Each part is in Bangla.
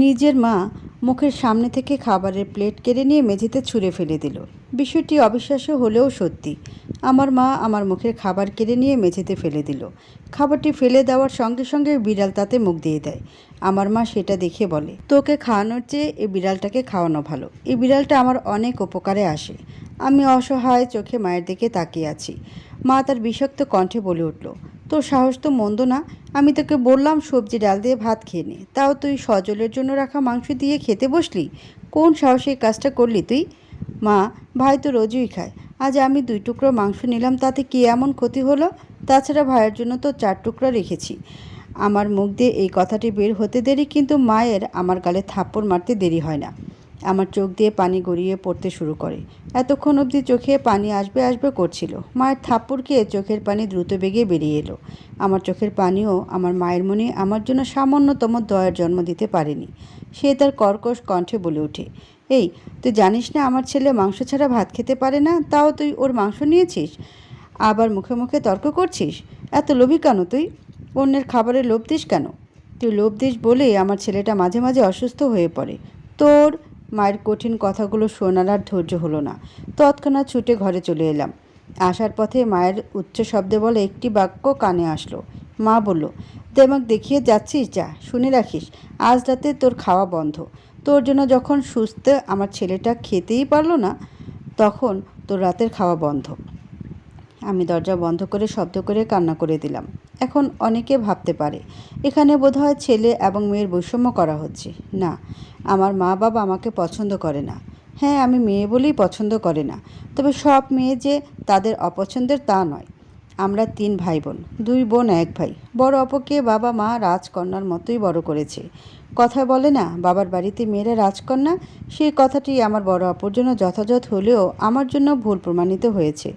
নিজের মা মুখের সামনে থেকে খাবারের প্লেট কেড়ে নিয়ে মেঝেতে ছুঁড়ে ফেলে দিল। বিষয়টি অবিশ্বাস্য হলেও সত্যি। আমার মা আমার মুখের খাবার কেড়ে নিয়ে মেঝেতে ফেলে দিল। খাবারটি ফেলে দেওয়ার সঙ্গে সঙ্গে বিড়াল তাতে মুখ দিয়ে দেয়। আমার মা সেটা দেখে বলে, তোকে খাওয়ানোর চেয়ে এই বিড়ালটাকে খাওয়ানো ভালো। এই বিড়ালটা আমার অনেক উপকারে আসে। আমি অসহায় চোখে মায়ের দিকে তাকিয়ে আছি। মা তার বিষাক্ত কণ্ঠে বলে উঠল তোর সাহস তো মন্দ না। আমি তোকে বললাম, সবজি ডাল দিয়ে ভাত খেয়ে নে। তাও তুই সজলের জন্য রাখা মাংস দিয়ে খেতে বসলি? কোন সাহসে কাজটা করলি তুই? মা, ভাই তো রোজই খায়। আজ আমি দুই টুকরো মাংস নিলাম, তাতে কি এমন ক্ষতি হলো? তাছাড়া ভাইয়ের জন্য তো চার টুকরো রেখেছি। আমার মুখ দিয়ে এই কথাটি বের হতে দেরি, কিন্তু মায়ের আমার গালে থাপ্পড় মারতে দেরি হয় না। আমার চোখ দিয়ে পানি গড়িয়ে পড়তে শুরু করে। এতক্ষণ অবধি চোখে পানি আসবে আসবে করছিল। মায়ের থাপ্পড় খেয়ে চোখের পানি দ্রুত বেগে বেরিয়ে এলো। আমার চোখের পানিও আমার মায়ের মনে আমার জন্য সামান্যতম দয়ার জন্ম দিতে পারেনি। সে তার কর্কশ কণ্ঠে বলে ওঠে, এই, তুই জানিস না আমার ছেলে মাংস ছাড়া ভাত খেতে পারে না? তাও তুই ওর মাংস নিয়েছিস? আবার মুখে মুখে তর্ক করছিস? এত লোভী কেন তুই? অন্যের খাবারে লোভ দিস কেন? তুই লোভ দিস বলেই আমার ছেলেটা মাঝে মাঝে অসুস্থ হয়ে পড়ে। তোর মায়ের কঠিন কথাগুলো শোনার আর ধৈর্য হলো না। তৎক্ষণাৎ ছুটে ঘরে চলে এলাম। আসার পথে মায়ের উচ্চ শব্দে বলে একটি বাক্য কানে আসলো। মা বলল, দেমাক দেখিয়ে যাচ্ছিস যা, শুনে রাখিস, আজ রাতে তোর খাওয়া বন্ধ। তোর জন্য যখন সুস্থ আমার ছেলেটা খেতেই পারল না, তখন তোর রাতের খাওয়া বন্ধ। আমি দরজা বন্ধ করে শব্দ করে কান্না করে দিলাম। এখন অনেকে ভাবতে পারে, এখানে বোধহয় ছেলে এবং মেয়ের বৈষম্য করা হচ্ছে। না, আমার মা বাবা আমাকে পছন্দ করে না। হ্যাঁ আমি মেয়ে বলেই পছন্দ করে না, তবে সব মেয়ে যে তাদের অপছন্দের তা নয়। আমরা তিন ভাই বোন দুই বোন, এক ভাই। বড় অপকে বাবা মা রাজকন্যার মতোই বড় করেছে। কথা বলে না, বাবার বাড়িতে মেয়েরা রাজকন্যা? সেই কথাটি আমার বড় অপর জন্য যথাযথ হলেও আমার জন্য ভুল প্রমাণিত হয়েছে।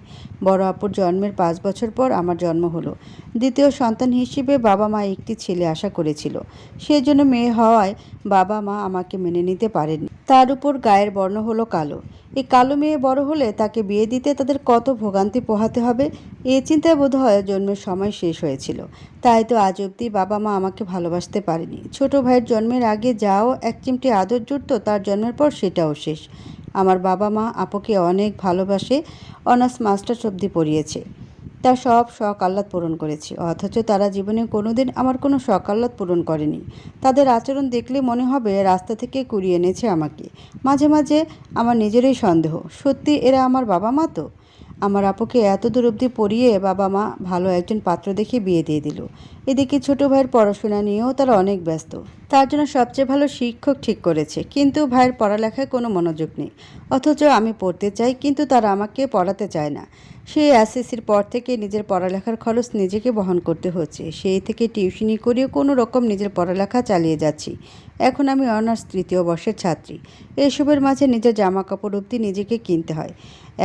বড় আপুর জন্মের পাঁচ বছর পর আমার জন্ম হলো। দ্বিতীয় সন্তান হিসেবে বাবা মা একটি ছেলে আশা করেছিল। সেই জন্য মেয়ে হওয়ায় বাবা মা আমাকে মেনে নিতে পারেনি তার উপর গায়ের বর্ণ হলো কালো। এই কালো মেয়ে বড় হলে তাকে বিয়ে দিতে তাদের কত ভোগান্তি পোহাতে হবে, এ চিন্তায় বোধ হয় জন্মের সময় শেষ হয়েছিল। তাই তো আজ অবধি বাবা মা আমাকে ভালোবাসতে পারেনি। ছোট ভাইয়ের জন্মের আগে যাও, এক চিমটি আদর জুটত, তার জন্মের পর সেটাও শেষ। আমার বাবা মা আপুকে অনেক ভালোবাসে, অনার্স মাস্টার্স অবধি পড়িয়েছে। তার সব শখ আহ্লাদ পূরণ করেছি, অথচ তারা জীবনে কোনোদিন আমার কোনো শখ আহ্লাদ পূরণ করেনি। তাদের আচরণ দেখলে মনে হবে রাস্তা থেকে কুড়িয়ে এনেছে আমাকে। মাঝে মাঝে আমার নিজেরই সন্দেহ, সত্যি এরা আমার বাবা মা তো? আমার আপুকে এত দূর অবধি পড়িয়ে বাবা মা ভালো একজন পাত্র দেখে বিয়ে দিয়ে দিল। এদিকে ছোট ভাইয়ের পড়াশোনা নিয়েও তারা অনেক ব্যস্ত। তার জন্য সবচেয়ে ভালো শিক্ষক ঠিক করেছে, কিন্তু ভাইয়ের পড়ালেখায় কোনো মনোযোগ নেই। অথচ আমি পড়তে চাই, কিন্তু তারা আমাকে পড়াতে চায় না। সেই এসএসসির পর থেকে নিজের পড়ালেখার খরচ নিজেকে বহন করতে হচ্ছে। সেই থেকে টিউশনি করিয়ে কোনো রকম নিজের পড়ালেখা চালিয়ে যাচ্ছি। এখন আমি অনার্স তৃতীয় বর্ষের ছাত্রী। এসবের মাঝে নিজের জামা কাপড় অবধি নিজেকে কিনতে হয়।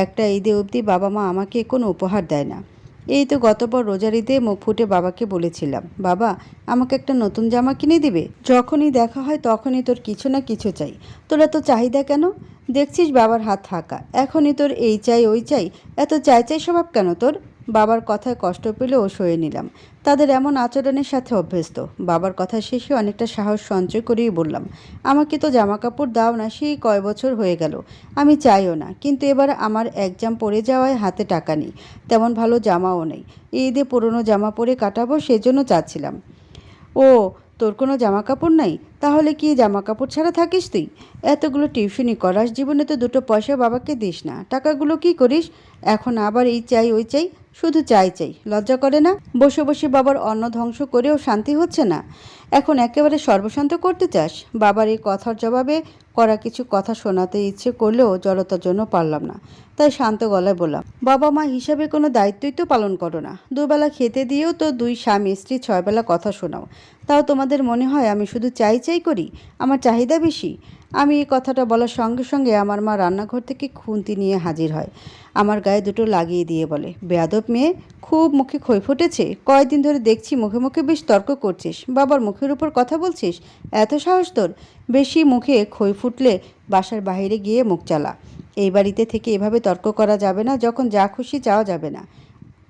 একটা ঈদে অবধি বাবা মা আমাকে কোনো উপহার দেয় না। এই তো গতবার রোজার ঈদে মুখ ফুটে বাবাকে বলেছিলাম, বাবা, আমাকে একটা নতুন জামা কিনে দিবে? যখনই দেখা হয় তখনই তোর কিছু না কিছু চাই। তোরা তো চাহিদা কেন? দেখছিস বাবার হাত ফাঁকা। এখনই তোর এই চাই, ওই চাই। এত চাই চাই স্বভাব কেন তোর? বাবার কথায় কষ্ট পেলেও সয়ে নিলাম। তাদের এমন আচরণের সাথে অভ্যস্ত। বাবার কথা শেষে অনেকটা সাহস সঞ্চয় করেই বললাম, আমাকে তো জামা কাপড় দাও না, সেই কয় বছর হয়ে গেল। আমি চাইও না, কিন্তু এবার আমার একজাম পড়ে যাওয়ায় হাতে টাকা নেই, তেমন ভালো জামাও নেই। ঈদে পুরনো জামা পরে কাটাবো, সেজন্য চাচ্ছিলাম। ও তোর কোনো জামা কাপড় নাই? তাহলে কি জামা কাপড় ছাড়া থাকিস তুই? এতগুলো টিউশনি করাস, জীবনে তো দুটো পয়সা বাবাকে দিস না। টাকাগুলো কি করিস? এখন আবার এই চাই, ওই চাই, শুধু চাই চাই। লজ্জা করে না? বসে বসে বাবার অন্ন ধ্বংস করেও শান্তি হচ্ছে না। এখন একেবারে সর্বশান্ত করতে চাস? বাবার এই কথার জবাবে করা কিছু কথা শোনাতে ইচ্ছে করলেও জড়তার জন্য পারলাম না। তাই শান্ত গলায় বললাম, বাবা মা হিসাবে কোনো দায়িত্বই তো পালন করো না। দুবেলা খেতে দিয়েও তো দুই স্বামী স্ত্রী ছয়বেলা কথা শোনাও। তাও তোমাদের মনে হয় আমি শুধু চাই চাই করি? আমার চাহিদা বেশি? আমি এই কথাটা বলার সঙ্গে সঙ্গে আমার মা রান্নাঘর থেকে খুন্তি নিয়ে হাজির হয়। আমার গায়ে দুটো লাগিয়ে দিয়ে বলে, বেয়াদব মেয়ে, খুব মুখে খই ফুটেছে। কয়েকদিন ধরে দেখছি মুখে মুখে বেশ তর্ক করছিস। বাবার মুখের উপর কথা বলছিস? এত সাহস তোর? বেশি মুখে খই ফুটলে বাসার বাইরে গিয়ে মুখ চালা। এই বাড়িতে থেকে এভাবে তর্ক করা যাবে না, যখন যা খুশি চাওয়া যাবে না।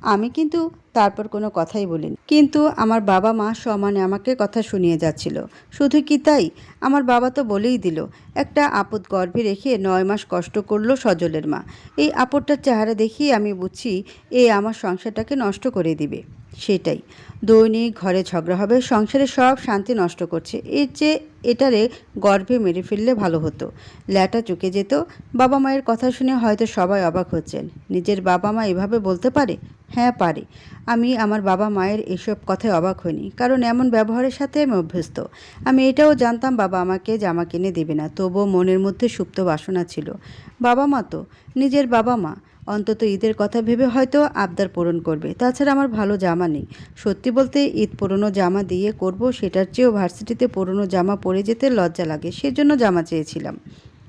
আমি কিন্তু তারপর কোনো কথাই বলিনি। কিন্তু আমার বাবা মা সমানে আমাকে কথা শুনিয়ে যাচ্ছিল। শুধু কি তাই? আমার বাবা তো বলেই দিল, একটা আপদ গর্ভে রেখে নয় মাস কষ্ট করল সজলের মা। এই আপদটার চেহারা দেখিয়ে আমি বুঝছি এ আমার সংসারটাকে নষ্ট করে দিবে। সেটাই। দৈনিক ঘরে ঝগড়া হবে, সংসারে সব শান্তি নষ্ট করছে। এর চেয়ে এটারে গর্ভে মেরে ফেললে ভালো হতো। ল্যাটা চুকে যেত। বাবা মায়ের কথা শুনে হয়তো সবাই অবাক হচ্ছেন। নিজের বাবা মা এভাবে বলতে পারে? হ্যাঁ পারে। আমি আমার বাবা মায়ের এসব কথায় অবাক হইনি, কারণ এমন ব্যবহারের সাথে আমি অভ্যস্ত। আমি এটাও জানতাম বাবা আমাকে জামা কিনে দেবে না, তবুও মনের মধ্যে সুপ্ত বাসনা ছিল। বাবা মা তো? নিজের বাবা মা? অন্তত ঈদের কথা ভেবে হয়তো আবদার পূরণ করবে। তাছাড়া আমার ভালো জামা নেই। সত্যি বলতে ঈদ পুরনো জামা দিয়ে করব, সেটার চেয়েও ভার্সিটিতে পুরনো জামা পরে যেতে লজ্জা লাগে, সেজন্য জামা চেয়েছিলাম।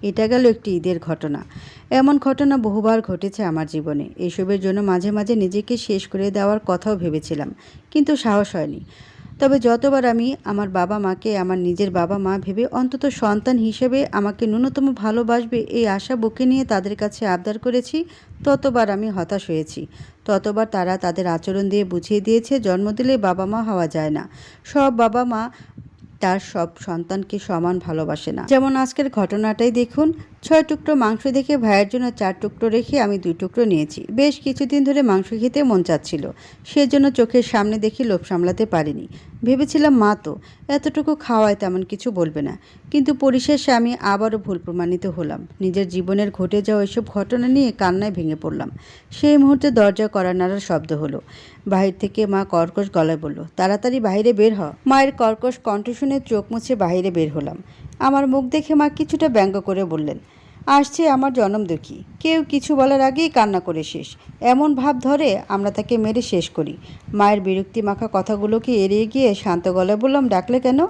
এটা গেল একটি ঈদের ঘটনা। এমন ঘটনা বহুবার ঘটেছে আমার জীবনে। এসবের জন্য মাঝে মাঝে নিজেকে শেষ করে দেওয়ার কথাও ভেবেছিলাম, কিন্তু সাহস হয়নি। তবে যতবার আমি আমার বাবা মাকে, আমার নিজের বাবা মা ভেবে অন্তত সন্তান হিসেবে আমাকে ন্যূনতম ভালোবাসবে এই আশা বুকে নিয়ে তাদের কাছে আবদার করেছি, ততবার আমি হতাশ হয়েছি। ততবার তারা তাদের আচরণ দিয়ে বুঝিয়ে দিয়েছে, জন্ম দিলে বাবা মা হওয়া যায় না। সব বাবা মা তার সব সন্তানকে সমান ভালোবাসে না। যেমন আজকের ঘটনাটাই দেখুন ছয় টুকরো মাংস দেখে ভাইয়ের জন্য চার টুকরো রেখে আমি দুই টুকরো নিয়েছি। বেশ কিছুদিন ধরে মাংস খেতে মন চাচ্ছিল। সেজন্য চোখের সামনে দেখে লোভ সামলাতে পারিনি। ভেবেছিলাম, মা তো, এতটুকু খাওয়ায় তেমন কিছু বলবে না। কিন্তু পরিশেষে আমি আবারও ভুল প্রমাণিত হলাম। নিজের জীবনের ঘটে যাওয়া এসব ঘটনা নিয়ে কান্নায় ভেঙে পড়লাম। সেই মুহূর্তে দরজা করা নাড়ার শব্দ হলো। বাহির থেকে মা কর্কশ গলায় বলল, তাড়াতাড়ি বাইরে বের হ। মায়ের কর্কশ কণ্ঠ শুনে চোখ মুছে বাইরে বের হলাম। আমার মুখ দেখে মা কিছুটা ব্যঙ্গ করে বললেন, আসছে আমার জনম দুঃখী। কেউ কিছু বলার আগেই কান্না করে শেষ। এমন ভাব ধরে আমরা তাকে মেরে শেষ করি। মায়ের বিরক্তি মাখা কথাগুলোকে এড়িয়ে গিয়ে শান্ত গলায় বললাম, ডাকলে কেন?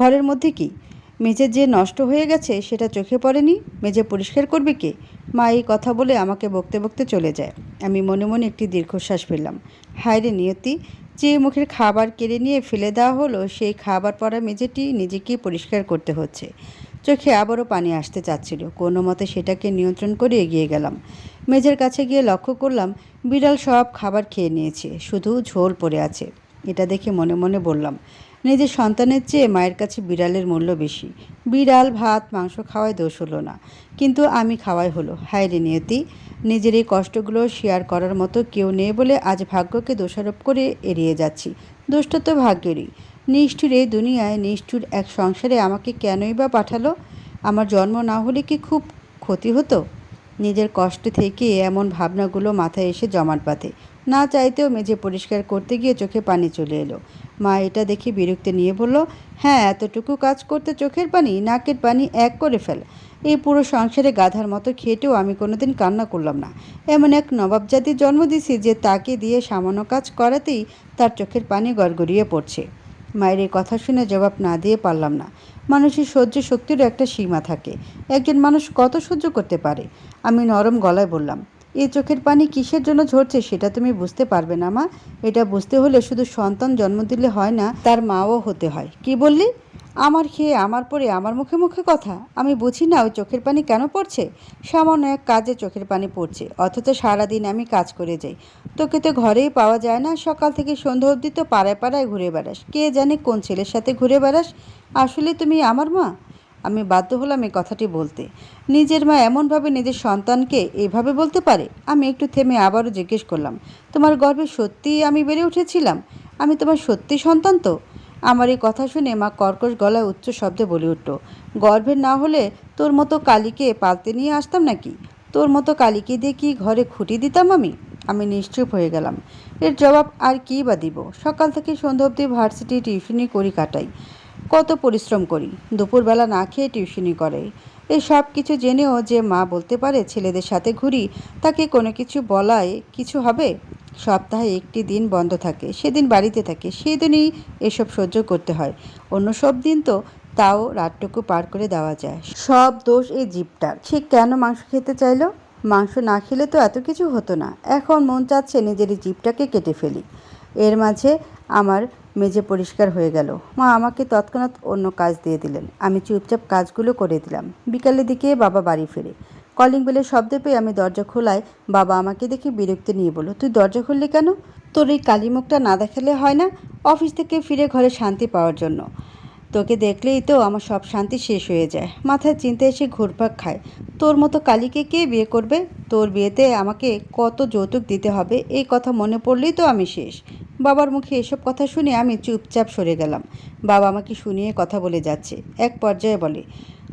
ঘরের মধ্যে কি? মেঝে যে নষ্ট হয়ে গেছে সেটা চোখে পড়েনি? মেঝে পরিষ্কার করবে কে? মা এই কথা বলে আমাকে বকতে বকতে চলে যায়। আমি মনে মনে একটি দীর্ঘশ্বাস ফেললাম। হায় রে নিয়তি যে মুখের খাবার কেড়ে নিয়ে ফেলে দেওয়া হলো, সেই খাবার পরা মেঝেটি নিজেকে পরিষ্কার করতে হচ্ছে। চোখে আবারও পানি আসতে চাচ্ছিল। কোনো মতে সেটাকে নিয়ন্ত্রণ করে এগিয়ে গেলাম। মেঝের কাছে গিয়ে লক্ষ্য করলাম, বিড়াল সব খাবার খেয়ে নিয়েছে। শুধু ঝোল পড়ে আছে। এটা দেখে মনে মনে বললাম নিজের সন্তানের চেয়ে মায়ের কাছে বিড়ালের মূল্য বেশি। বিড়াল, ভাত, মাংস খাওয়ায় দোষ হলো না। কিন্তু আমি খাওয়াই হলো। হায় রে নিয়তি, নিজের এই কষ্টগুলো শেয়ার করার মতো কেউ নেই বলে আজ ভাগ্যকে দোষারোপ করে এড়িয়ে যাচ্ছি। দোষটা তো ভাগ্যেরই। নিষ্ঠুর এই দুনিয়ায় নিষ্ঠুর এক সংসারে আমাকে কেনই বা পাঠালো? আমার জন্ম না হলে কি খুব ক্ষতি হতো? নিজের কষ্ট থেকে এমন ভাবনাগুলো মাথায় এসে জমাট বাঁধে। না চাইতেও মেঝে পরিষ্কার করতে গিয়ে চোখে পানি চলে এলো। মা এটা দেখে বিরক্তি নিয়ে বলল হ্যাঁ এতটুকু কাজ করতে চোখের পানি, নাকের পানি এক করে ফেল। এই পুরো সংসারে গাধার মতো খেটেও আমি কোনোদিন কান্না করলাম না। এমন এক নবাব জাতির জন্ম দিছি যে তাকে দিয়ে সামান্য কাজ করাতেই তার চোখের পানি গড়গড়িয়ে পড়ছে। মায়ের এই কথা শুনে জবাব না দিয়ে পারলাম না। মানুষের সহ্য শক্তিরও একটা সীমা থাকে। একজন মানুষ কত সহ্য করতে পারে? আমি নরম গলায় বললাম এই চোখের পানি কিসের জন্য ঝরছে সেটা তুমি বুঝতে পারবে না, মা। এটা বুঝতে হলে শুধু সন্তান জন্ম দিলে হয় না, তার মাও হতে হয়। কি বললি? আমার খেয়ে, আমার পরে, আমার মুখে মুখে কথা। আমি বুঝি না ওই চোখের পানি কেন পড়ছে? সামান্য এক কাজে চোখের পানি পড়ছে, অথচ সারাদিন আমি কাজ করে যাই। তোকে তো ঘরেই পাওয়া যায় না, সকাল থেকে সন্ধ্যা অবধি তো পাড়ায় পাড়ায় ঘুরে বেড়াস। কে জানে কোন ছেলের সাথে ঘুরে বেড়াস? আসলে তুমি আমার মা? আমি বাধ্য হলাম এই কথাটি বলতে। নিজের মা এমনভাবে নিজের সন্তানকে এভাবে বলতে পারে? আমি একটু থেমে আবারও জিজ্ঞেস করলাম, তোমার গর্ভে সত্যিই আমি বেড়ে উঠেছিলাম? আমি তোমার সত্যি সন্তান তো? আমার এই কথা শুনে মা কর্কশ গলায় উচ্চ শব্দে বলে উঠল গর্ভের না হলে তোর মতো কালীকে পালতে নিয়ে আসতাম নাকি? তোর মতো কালীকে দিয়ে কি ঘরে খুঁটি দিতাম আমি? আমি নিশ্চুপ হয়ে গেলাম। এর জবাব আর কী বা দিব? সকাল থেকে সন্ধ্যা অবধি ভার্সিটি টিউশনি করি কাটাই। কত পরিশ্রম করি। দুপুরবেলা না খেয়ে টিউশনি করে। এই সব কিছু জেনেও যে মা বলতে পারে, ছেলেদের সাথে ঘুরি, তাকে কোনো কিছু বলায় কিছু হবে? সপ্তাহে একটি দিন বন্ধ থাকে, সেদিন বাড়িতে থাকে সেদিনই এসব সহ্য করতে হয়। অন্য সব দিন তো তাও রাতটুকু পার করে দেওয়া যায়। সব দোষ এই জীবটার। সে কেন মাংস খেতে চাইলো? মাংস না খেলে তো এত কিছু হতো না। এখন মন চাচ্ছে নিজের এই জীবটাকে কেটে ফেলি। এর মাঝে আমার মেঝে পরিষ্কার হয়ে গেল। মা আমাকে তৎক্ষণাৎ অন্য কাজ দিয়ে দিলেন। আমি চুপচাপ কাজগুলো করে দিলাম। বিকালের দিকে বাবা বাড়ি ফিরে। কলিং বেলের শব্দ পেয়ে আমি দরজা খোলায় বাবা আমাকে দেখে বিরক্ত নিয়ে বলল, তুই দরজা খুললি কেন? তোর এই কালী মুখটা না দেখালে হয় না? অফিস থেকে ফিরে ঘরে শান্তি পাওয়ার জন্য। তোকে দেখলেই তো আমার সব শান্তি শেষ হয়ে যায়। মাথায় চিন্তা এসে ঘুরপাক খায়। তোর মতো কালীকে কে বিয়ে করবে? তোর বিয়েতে আমাকে কত যৌতুক দিতে হবে? এই কথা মনে পড়লেই তো আমি শেষ। বাবার মুখে এসব কথা শুনে আমি চুপচাপ সরে গেলাম। বাবা আমাকে শুনিয়ে কথা বলে যাচ্ছে। এক পর্যায়ে বলে,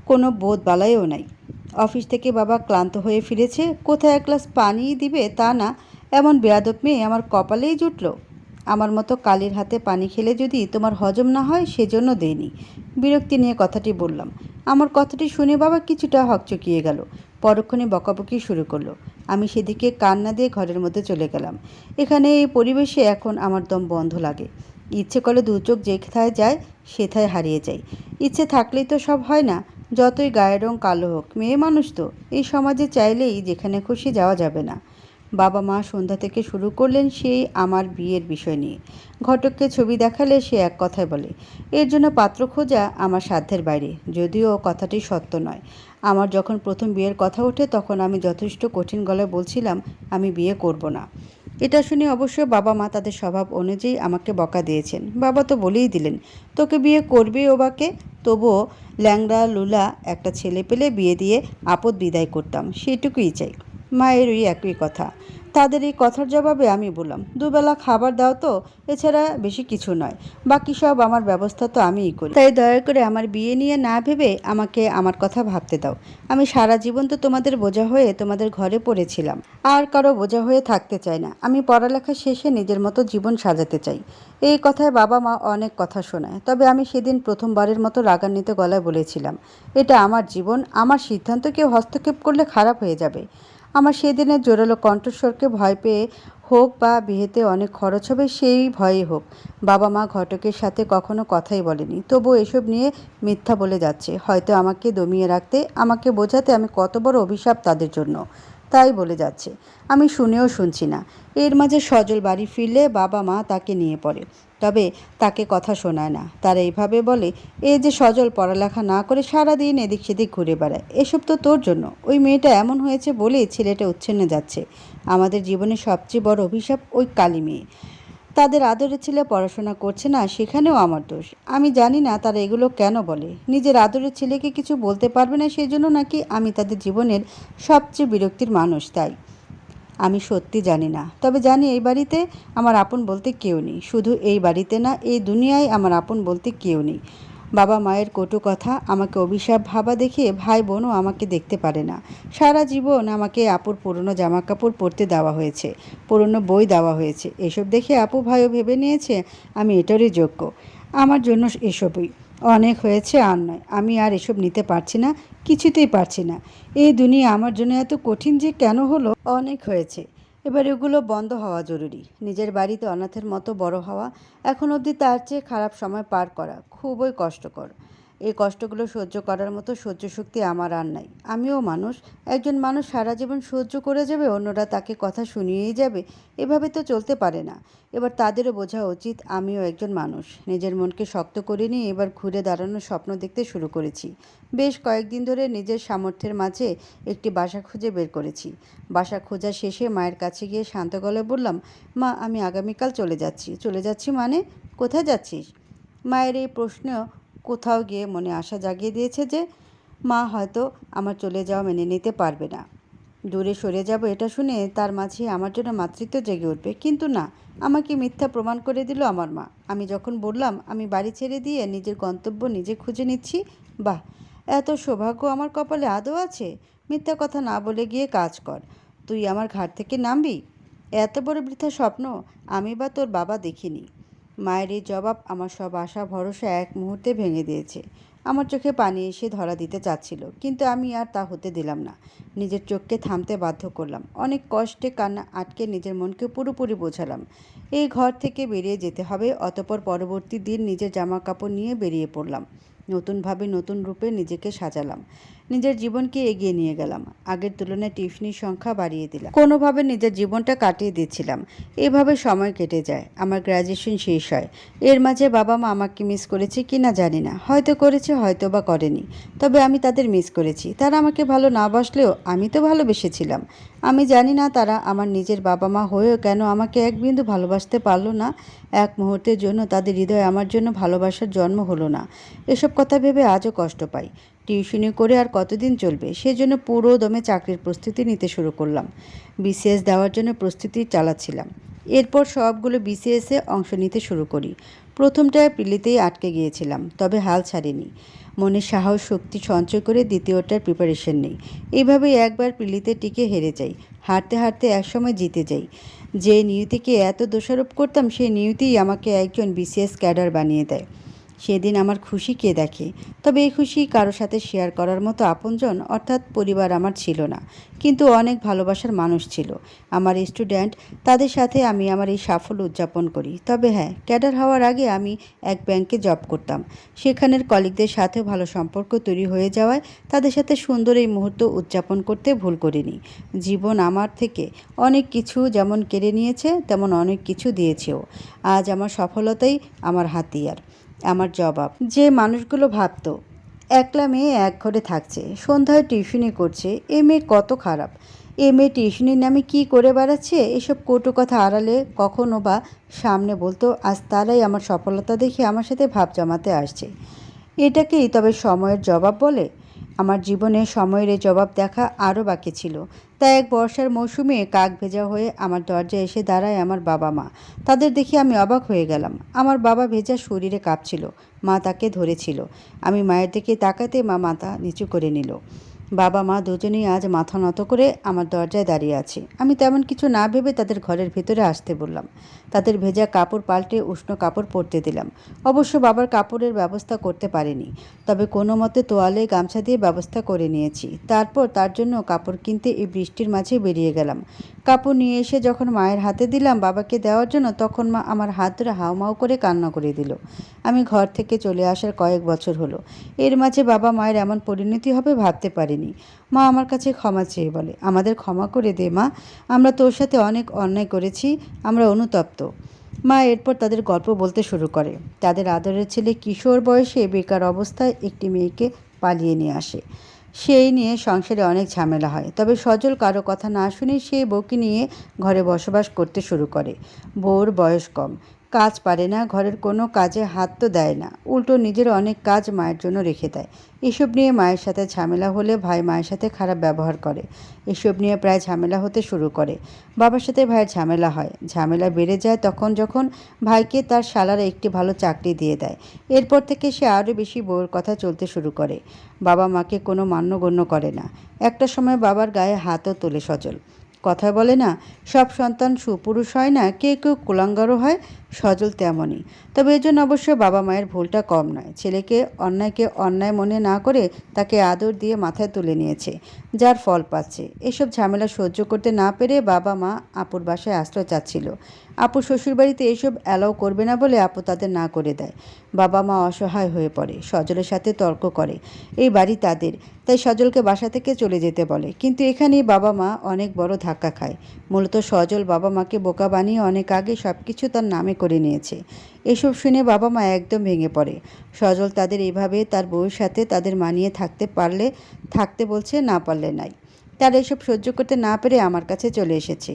কোনো বোধ বালাইও নাই। অফিস থেকে বাবা ক্লান্ত হয়ে ফিরেছে। কোথায় এক গ্লাস পানি দিবে তা না। এমন বেয়াদব মেয়ে আমার কপালেই জুটলো। আমার মতো কালির হাতে পানি খেলে যদি তোমার হজম না হয়, সেজন্য দেয়নি বিরক্তি নিয়ে কথাটি বললাম। আমার কথাটি শুনে বাবা কিছুটা হকচকিয়ে গেল। পরক্ষণে বকাবকি শুরু করল। আমি সেদিকে কান্না দিয়ে ঘরের মধ্যে চলে গেলাম। এখানে এই পরিবেশে এখন আমার দম বন্ধ লাগে। ইচ্ছে করে দু চোখ যেথায় যায়, সেথায় হারিয়ে যায়। ইচ্ছে থাকলেই তো সব হয় না। যতই গায়ের রং কালো হোক, মেয়ে মানুষ তো। এই সমাজে চাইলেই যেখানে খুশি যাওয়া যাবে না। বাবা মা সন্ধ্যা থেকে শুরু করলেন সেই আমার বিয়ের বিষয় নিয়ে। ঘটককে ছবি দেখালে সে এক কথায় বলে, এর জন্য পাত্র খোঁজা আমার সাধ্যের বাইরে। যদিও কথাটি সত্য নয়। আমার যখন প্রথম বিয়ের কথা ওঠে তখন আমি যথেষ্ট কঠিন গলায় বলছিলাম, আমি বিয়ে করব না। এটা শুনে অবশ্য বাবা মা তাদের স্বভাব অনুযায়ী আমাকে বকা দিয়েছেন। বাবা তো বলেই দিলেন, তোকে বিয়ে করবে ও বাকে? তবুও ল্যাংড়া লুলা একটা ছেলে পেলে বিয়ে দিয়ে আপদ বিদায় করতাম। সেটুকুই চাই। মায়ের ওই একই কথা। তাদের এই কথার জবাবে আমি বললাম, দুবেলা খাবার দাও তো, এছাড়া বেশি কিছু নয়। বাকি সব আমার ব্যবস্থা তো আমিই করি। তাই দয়া করে আমার বিয়ে নিয়ে না ভেবে আমাকে আমার কথা ভাবতে দাও। আমি সারা জীবন তো তোমাদের বোঝা হয়ে তোমাদের ঘরে পড়েছিলাম। আর কারও বোঝা হয়ে থাকতে চাই না। আমি পড়ালেখা শেষে নিজের মতো জীবন সাজাতে চাই। এই কথায় বাবা মা অনেক কথা শোনায়। তবে আমি সেদিন প্রথমবারের মতো রাগান্বিত গলায় বলেছিলাম, এটা আমার জীবন, আমার সিদ্ধান্ত কেউ হস্তক্ষেপ করলে খারাপ হয়ে যাবে। আমার সেদিনের জোরালো কণ্ঠস্বরকে ভয় পেয়ে হোক বা বিয়েতে অনেক খরচ হবে, সেই ভয়েই হোক। বাবা মা ঘটকের সাথে কখনো কথাই বলেনি। তবু এসব নিয়ে মিথ্যা বলে যাচ্ছে। হয়তো আমাকে দমিয়ে রাখতে, আমাকে বোঝাতে আমি কত বড় অভিশাপ তাদের জন্য। তাই বলে যাচ্ছে। আমি শুনেও শুনছি না। এর মাঝে সজল বাড়ি ফিরলে বাবা মা তাকে নিয়ে পড়ে। তবে তাকে কথা শোনায় না। তারা এইভাবে বলে, এ যে সজল পড়ালেখা না করে সারাদিন এদিক সেদিক ঘুরে বেড়ায়, এসব তো তোর জন্য। ওই মেয়েটা এমন হয়েছে বলেই ছেলেটা উচ্ছন্নে যাচ্ছে। আমাদের জীবনের সবচেয়ে বড় অভিশাপ ওই কালী মেয়ে। তাদের আদরের ছেলে পড়াশোনা করছে না, সেখানেও আমার দোষ। আমি জানি না তারা এগুলো কেন বলে। নিজের আদরের ছেলেকে কিছু বলতে পারবে না সেই জন্য নাকি আমি তাদের জীবনের সবচেয়ে বিরক্তির মানুষ, তাই। আমি সত্যি জানি না। তবে জানি এই বাড়িতে আমার আপন বলতে কেউ নেই। শুধু এই বাড়িতে না, এই দুনিয়ায় আমার আপন বলতে কেউ নেই। বাবা মায়ের কটু কথা, আমাকে অভিশাপ ভাবা দেখে ভাই বোনও আমাকে দেখতে পারে না। সারা জীবন আমাকে আপুর পুরনো জামা কাপড় পরতে দেওয়া হয়েছে, পুরনো বই দেওয়া হয়েছে। এসব দেখে আপু ভাইও ভেবে নিয়েছে, আমি এটারই যোগ্য। আমার জন্য এসবই। অনেক হয়েছে আর নয়। আমি আর এসব নিতে পারছি না, কিছুতেই পারছি না। এই দুনিয়া আমার জন্য এত কঠিন যে কেন হলো? অনেক হয়েছে। এবার এগুলো বন্ধ হওয়া জরুরি। নিজের বাড়িতে অনাথের মতো বড় হওয়া, এখন অবধি তার চেয়ে খারাপ সময় পার করা খুবই কষ্টকর। এই কষ্টগুলো সহ্য করার মতো সহ্য শক্তি আমার আর নাই। আমিও মানুষ, একজন মানুষ সারা জীবন সহ্য করে যাবে, অন্যরা তাকে কথা শুনিয়েই যাবে, এভাবে তো চলতে পারে না। এবার তাদেরও বোঝা উচিত, আমিও একজন মানুষ। নিজের মনকে শক্ত করে নিয়ে এবার ঘুরে দাঁড়ানোর স্বপ্ন দেখতে শুরু করেছি। বেশ কয়েকদিন ধরে নিজের সামর্থ্যের মাঝে একটি বাসা খুঁজে বের করেছি। বাসা খোঁজা শেষে মায়ের কাছে গিয়ে শান্ত গলায় বললাম, মা, আমি আগামীকাল চলে যাচ্ছি। চলে যাচ্ছি মানে? কোথায় যাচ্ছিস? মায়ের এই প্রশ্ন কোথাও গিয়ে মনে আশা জাগিয়ে দিয়েছে যে, মা হয়তো আমার চলে যাওয়া মেনে নিতে পারবে না। দূরে সরে যাব এটা শুনে তার মাঝে আমার জন্য মাতৃত্ব জেগে উঠবে। কিন্তু না, আমাকে মিথ্যা প্রমাণ করে দিল আমার মা। আমি যখন বললাম, আমি বাড়ি ছেড়ে দিয়ে নিজের গন্তব্য নিজে খুঁজে নিচ্ছি, বাহ, এত সৌভাগ্য আমার কপালে আদৌ আছে? মিথ্যা কথা না বলে গিয়ে কাজ কর। তুই আমার ঘাট থেকে নামবি? এত বড় বৃথা স্বপ্ন আমি বা তোর বাবা দেখিনি। মায়ের এই জবাব আমার সব আশা, ভরসা এক মুহূর্তে ভেঙে দিয়েছে। আমার চোখে পানি এসে ধরা দিতে চাচ্ছিল, কিন্তু আমি আর তা হতে দিলাম না। নিজের চোখকে থামতে বাধ্য করলাম। অনেক কষ্টে কান্না আটকে নিজের মনকে পুরোপুরি বোঝালাম। এই ঘর থেকে বেরিয়ে যেতে হবে, অতপর পরবর্তী দিন নিজের জামা কাপড় নিয়ে বেরিয়ে পড়লাম। নতুনভাবে নতুন রূপে নিজেকে সাজালাম। নিজের জীবনকে এগিয়ে নিয়ে গেলাম। আগের তুলনায় টিউশনির সংখ্যা বাড়িয়ে দিলাম। কোনোভাবে নিজের জীবনটা কাটিয়ে দিচ্ছিলাম। এভাবে সময় কেটে যায়। আমার গ্র্যাজুয়েশন শেষ হয়। এর মাঝে বাবা মা আমাকে মিস করেছে কি না জানি না। হয়তো করেছে হয়তো বা করেনি। তবে আমি তাদের মিস করেছি। তারা আমাকে ভালো না বাসলেও আমি তো ভালোবেসেছিলাম। আমি জানি না তারা আমার নিজের বাবা মা হয়েও কেন আমাকে এক বিন্দু ভালোবাসতে পারল না। এক মুহূর্তের জন্য তাদের হৃদয় আমার জন্য ভালোবাসার জন্ম হলো না। এসব কথা ভেবে আজও কষ্ট পাই। টিউশনি করে আর কতদিন চলবে? সেজন্য পুরো দমে চাকরির প্রস্তুতি নিতে শুরু করলাম। বিসিএস দেওয়ার জন্য প্রস্তুতি চালাচ্ছিলাম। এরপর সবগুলো বিসিএসে অংশ নিতে শুরু করি। প্রথমটায় প্রিলিতেই আটকে গিয়েছিলাম, তবে হাল ছাড়িনি। মনে সাহস, শক্তি সঞ্চয় করে দ্বিতীয়টার প্রিপারেশন নেই। এইভাবেই একবার প্রিলিতে টিকে হেরে যাই। হারতে হারতে একসময় জিতে যাই। যে নিয়তিকে এত দোষারোপ করতাম, সেই নিয়তিই আমাকে একজন বিসিএস ক্যাডার বানিয়ে দেয়। সেদিন আমার খুশি কে দেখে? তবে এই খুশি কারোর সাথে শেয়ার করার মতো আপনজন, অর্থাৎ পরিবার আমার ছিল না। কিন্তু অনেক ভালোবাসার মানুষ ছিল। আমার স্টুডেন্ট তাদের সাথে আমি আমার এই সাফল্য উদযাপন করি। তবে হ্যাঁ ক্যাডার হওয়ার আগে আমি এক ব্যাংকে জব করতাম। সেখানের কলিগদের সাথেও ভালো সম্পর্ক তৈরি হয়ে যাওয়ায় তাদের সাথে সুন্দর এই মুহূর্ত উদযাপন করতে ভুল করিনি। জীবন আমার থেকে অনেক কিছু যেমন কেড়ে নিয়েছে, তেমন অনেক কিছু দিয়েছেও। আজ আমার সফলতাই আমার হাতিয়ার। আমার জবাব। যে মানুষগুলো ভাবত, একলা মেয়ে এক ঘরে থাকছে, সন্ধ্যায় টিউশনি করছে, এ মেয়ে কত খারাপ। এ মেয়ে টিউশনির নামে কী করে বেড়াচ্ছে? এসব কটু কথা আড়ালে কখনো বা সামনে বলতো, আজ তারাই আমার সফলতা দেখে আমার সাথে ভাব জমাতে আসছে। এটাকেই তবে সময়ের জবাব বলে আমার জীবনে সময়ের জবাব দেখা আরও বাকি ছিল। তাই এক বর্ষার মৌসুমে কাক ভেজা হয়ে আমার দরজায় এসে দাঁড়ায় আমার বাবা মা। তাদের দেখে আমি অবাক হয়ে গেলাম। আমার বাবা ভেজা শরীরে কাঁপছিল, মা তাকে ধরেছিল। আমি মায়ের দিকে তাকাতে মা মাথা নিচু করে নিল। বাবা মা দুজনেই আজ মাথা নত করে আমার দরজায় দাঁড়িয়ে আছে। আমি তেমন কিছু না ভেবে তাদের ঘরের ভিতরে আসতে বললাম। তাদের ভেজা কাপড় পাল্টে উষ্ণ কাপড় পরতে দিলাম। অবশ্য বাবার কাপড়ের ব্যবস্থা করতে পারিনি, তবে কোনো মতে তোয়ালে গামছা দিয়ে ব্যবস্থা করে নিয়েছি। তারপর তার জন্য কাপড় কিনতে এই বৃষ্টির মাঝে বেরিয়ে গেলাম। কাপড় নিয়ে এসে যখন মায়ের হাতে দিলাম বাবাকে দেওয়ার জন্য, তখন মা আমার হাত ধরে হাউমাউ করে কান্না করে দিল। আমি ঘর থেকে চলে আসার কয়েক বছর হলো। এর মাঝে বাবা মায়ের এমন পরিণতি হবে ভাবতে পারিনি। মা আমার কাছে ক্ষমা চেয়ে বলে, আমাদের ক্ষমা করে দে মা, আমরা তোর সাথে অনেক অন্যায় করেছি, আমরা অনুতপ্ত। মা এরপর তাদের গল্প বলতে শুরু করে। তাদের আদরের ছেলে কিশোর বয়সে বেকার অবস্থায় একটি মেয়েকে পালিয়ে নিয়ে আসে। সেই নিয়ে সংসারে অনেক ঝামেলা হয়, তবে সজল কারও কথা না শুনে সে বউকে নিয়ে ঘরে বসবাস করতে শুরু করে। বউর বয়স কম। কাজ পারে না, ঘরের কোনো কাজে হাত তো দেয় না। উল্টো নিজের অনেক কাজ মায়ের জন্য রেখে দেয়। এসব নিয়ে মায়ের সাথে ঝামেলা হলে ভাই মায়ের সাথে খারাপ ব্যবহার করে। এসব নিয়ে প্রায় ঝামেলা হতে শুরু করে। বাবার সাথে ভাইয়ের ঝামেলা হয়। ঝামেলা বেড়ে যায় তখন যখন ভাইকে তার শালারা একটি ভালো চাকরি দিয়ে দেয়। এরপর থেকে সে আরও বেশি বউয়ের কথা চলতে শুরু করে। বাবা মাকে কোনো মান্যগণ্য করে না। একটা সময় বাবার গায়ে হাতও তোলে সচল কথা বলে না, সব সন্তান সুপুরুষ হয় না কে কেউ কুলাঙ্গারও হয় সজল তেমনই। তবে এর জন্য অবশ্য বাবা মায়ের ভুলটা কম নয়। ছেলেকে অন্যায়কে অন্যায় মনে না করে তাকে আদর দিয়ে মাথায় তুলে নিয়েছে, যার ফল পাচ্ছে। এসব ঝামেলা সহ্য করতে না পেরে বাবা মা আপুর বাসায় আশ্রয় চাচ্ছিল। আপু শ্বশুরবাড়িতে এসব অ্যালাউ করবে না বলে আপু তাদের না করে দেয়। বাবা মা অসহায় হয়ে পড়ে, সজলের সাথে তর্ক করে। এই বাড়ি তাদের, তাই সজলকে বাসা থেকে চলে যেতে বলে। কিন্তু এখানেই বাবা মা অনেক বড় ধাক্কা খায়। মূলত সজল বাবা মাকে বোকা বানিয়ে অনেক আগে সব কিছু তার নামে করে নিয়েছে। এসব শুনে বাবা মা একদম ভেঙে পড়ে। সজল তাদের এইভাবে তার বউয়ের সাথে তাদের মানিয়ে থাকতে পারলে, থাকতে বলছে, না পারলে নাই। তারা এসব সহ্য করতে না পেরে আমার কাছে চলে এসেছে।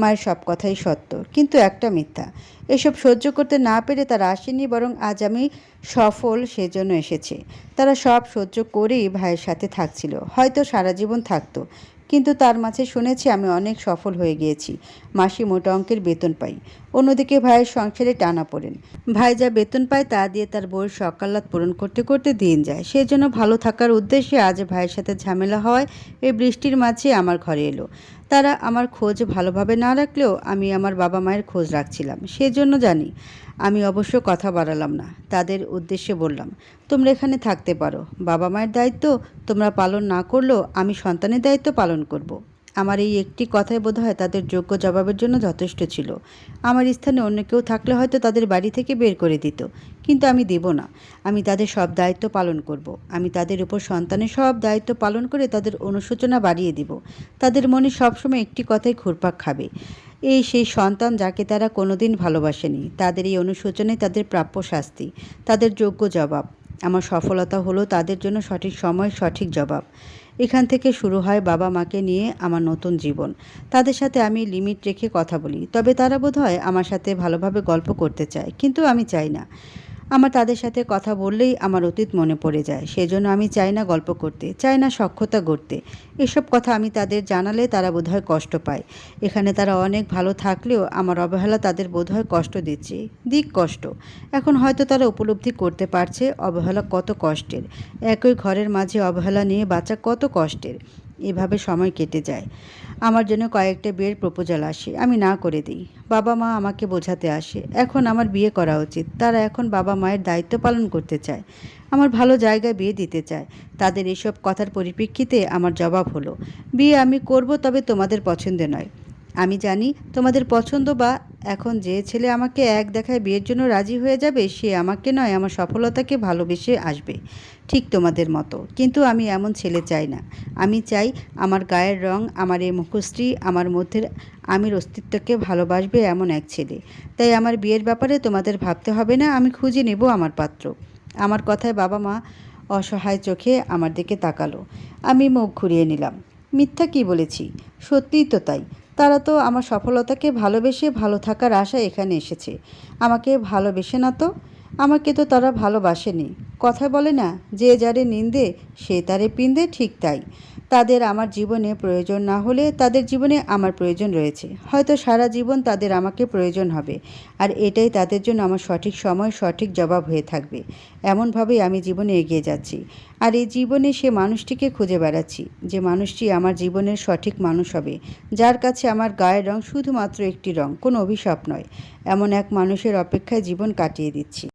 মায়ের সব কথাই সত্য, কিন্তু একটা মিথ্যা। এসব সহ্য করতে না পেরে তারা আসেনি, বরং আজ আমি সফল সেজন্য এসেছে। তারা সব সহ্য করেই ভাইয়ের সাথে থাকছিল। হয়তো সারা জীবন থাকতো। কিন্তু তার মাঝে শুনেছি আমি অনেক সফল হয়ে গিয়েছি। মাসি মোটা অঙ্কের বেতন পাই। অন্যদিকে ভাইয়ের সংসারে টানা পড়েন। ভাই যা বেতন পায় তা দিয়ে তার বউয়ের সকালাত পূরণ করতে করতে দিন যায়। সেই জন্য ভালো থাকার উদ্দেশ্যে আজ ভাইয়ের সাথে ঝামেলা হওয়ায় এই বৃষ্টির মাঝে আমার ঘরে এলো। তারা আমার খোঁজ ভালোভাবে না রাখলেও আমি আমার বাবা মায়ের খোঁজ রাখছিলাম। সেজন্য জানি, আমি অবশ্য কথা বাড়ালাম না। তাদের উদ্দেশ্যে বললাম, তোমরা এখানে থাকতে পারো। বাবা মায়ের দায়িত্ব তোমরা পালন না করলেও আমি সন্তানের দায়িত্ব পালন করব। আমার এই একটি কথাই বোধ হয় তাদের যোগ্য জবাবের জন্য যথেষ্ট ছিল। আমার স্থানে অন্য কেউ থাকলে হয়তো তাদের বাড়ি থেকে বের করে দিত, কিন্তু আমি দেব না। আমি তাদের সব দায়িত্ব পালন করব। আমি তাদের উপর সন্তানের সব দায়িত্ব পালন করে তাদের অনুশোচনা বাড়িয়ে দিব। তাদের মনে সবসময় একটি কথাই ঘুরপাক খাবে। এই সেই সন্তান যাকে তারা কোনোদিন ভালোবাসেনি। তাদের এই অনুশোচনাই তাদের প্রাপ্য শাস্তি, তাদের যোগ্য জবাব। আমার সফলতা হলো তাদের জন্য সঠিক সময় সঠিক জবাব। এখান থেকে শুরু হয় বাবা মাকে নিয়ে আমার নতুন জীবন। তাদের সাথে আমি লিমিট রেখে কথা বলি, তবে তারা বোধহয় আমার সাথে ভালোভাবে গল্প করতে চায়, কিন্তু আমি চাই না। আমার তাদের সাথে কথা বললেই আমার অতীত মনে পড়ে যায়। সেজন্য আমি চাই না গল্প করতে, চাই না সক্ষতা গড়তে। এসব কথা আমি তাদের জানালে তারা বোধহয় কষ্ট পায়। এখানে তারা অনেক ভালো থাকলেও আমার অবহেলা তাদের বোধহয় কষ্ট দিচ্ছে। দিক কষ্ট। এখন হয়তো তারা উপলব্ধি করতে পারছে অবহেলা কত কষ্টের। একই ঘরের মাঝে অবহেলা নিয়ে বাঁচা কত কষ্টের। এভাবে সময় কেটে যায়। আমার জন্য কয়েকটা বিয়ের প্রপোজাল আসে, আমি না করে দিই। বাবা মা আমাকে বোঝাতে আসে, এখন আমার বিয়ে করা উচিত। তারা এখন বাবা মায়ের দায়িত্ব পালন করতে চায়। আমার ভালো জায়গায় বিয়ে দিতে চায়। তাদের এসব কথার পরিপ্রেক্ষিতে আমার জবাব হলো, বিয়ে আমি করব তবে তোমাদের পছন্দ নয়। আমি জানি তোমাদের পছন্দ বা এখন যে ছেলে আমাকে এক দেখায় বিয়ের জন্য রাজি হয়ে যাবে, সে আমাকে নয়, আমার সফলতাকে ভালোবেসে আসবে। ঠিক তোমাদের মতো। কিন্তু আমি এমন ছেলে চাই না। আমি চাই আমার গায়ের রং, আমার এই মুখশ্রী, আমার মধ্যে আমির অস্তিত্বকে ভালোবাসবে এমন এক ছেলে। তাই আমার বিয়ের ব্যাপারে তোমাদের ভাবতে হবে না, আমি খুঁজে নেব আমার পাত্র। আমার কথায় বাবা মা অসহায় চোখে আমার দিকে তাকালো। আমি মুখ ঘুরিয়ে নিলাম। মিথ্যা কি বলেছি? সত্যিই তো তাই। তারা তো আমার সফলতাকে ভালোবেসে ভালো থাকার আশা এখানে এসেছে। আমাকে ভালোবেসে না তো? আমাকে তো তারা ভালোবাসেনি। কথা বলে না, যে যারে নিন্দে সে তারে পিন্দে, ঠিক তাই। তাদের আমার জীবনে প্রয়োজন না হলে তাদের জীবনে আমার প্রয়োজন রয়েছে। হয়তো সারা জীবন তাদের আমাকে প্রয়োজন হবে, আর এটাই তাদের জন্য আমার সঠিক সময়, সঠিক জবাব হয়ে থাকবে। এমনভাবেই আমি জীবনে এগিয়ে যাচ্ছি, আর এই জীবনে সে মানুষটিকে খুঁজে বেড়াচ্ছি, যে মানুষটি আমার জীবনের সঠিক মানুষ হবে, যার কাছে আমার গায়ের রং শুধুমাত্র একটি রং, কোনো অভিশাপ নয়। এমন এক মানুষের অপেক্ষায় জীবন কাটিয়ে দিচ্ছি।